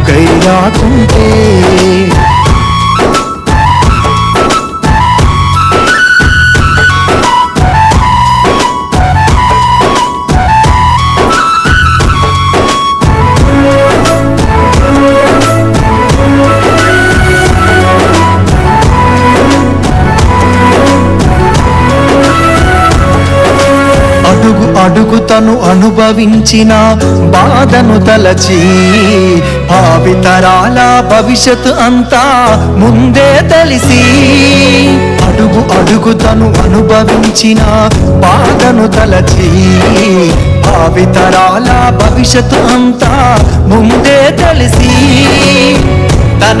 వెలుగై రాకుంటే అడుగు తను అనుభవించిన బాధను తలచి భావితరాల భవిష్యత్తు అంతా ముందే తెలిసి అడుగు అడుగు తను అనుభవించిన బాధను తలచి భావితరాల భవిష్యత్తు అంతా ముందే తెలిసి తన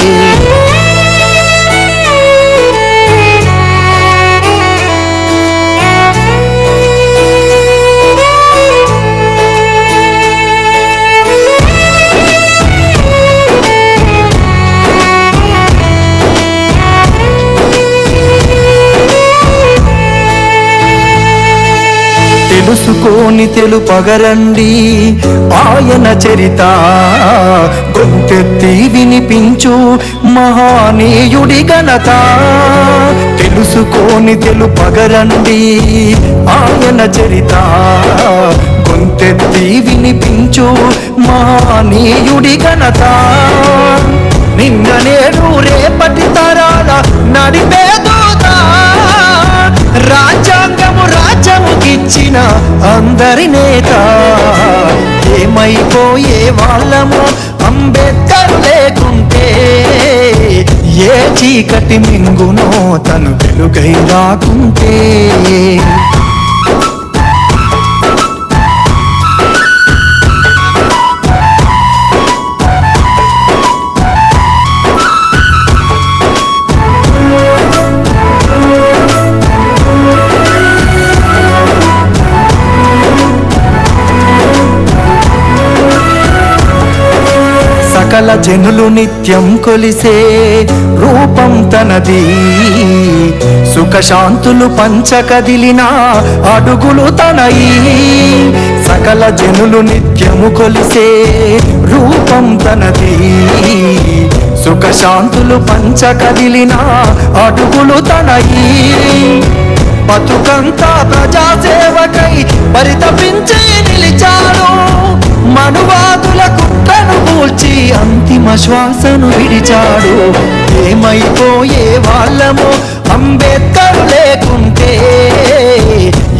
తెలుసుకోని తెలుపగరండి. ఆయన చరిత గొంతెత్తి వినిపించు మహానీయుడి ఘనత. తెలుసుకోని తెలుపగరండి. ఆయన చరిత గొంతెత్తి వినిపించు మహానీయుడి ఘనత. నిన్న నేడు రేపటి తరాల నడిపే దూత. రాజ్యాంగం రాజ్యముకిచ్చిన అందరి నేత. ఏమైపోయే వాళ్ళము? అంబేద్కర్ లేకుంటే ఏ చీకటి మింగునో తను వెలుగై రాకుంటే. జనులు నిత్యం కొలిసే రూపం తనది. సుఖశాంతులు పంచకదిలిన అడుగులు తనయి. సకల జనులు నిత్యము కొలిసే రూపం తనది. సుఖశాంతులు పంచకదిలిన అడుగులు తనయి. బతుకంతా ప్రజాసేవకై పరితపించే అంతిమ శ్వాసను విడిచాడు. ఏమైపోయే వాళ్ళము అంబేద్కర్ లేకుంటే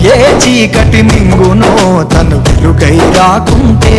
ఏ చీకటి మింగునో తను వెలుగై రాకుంటే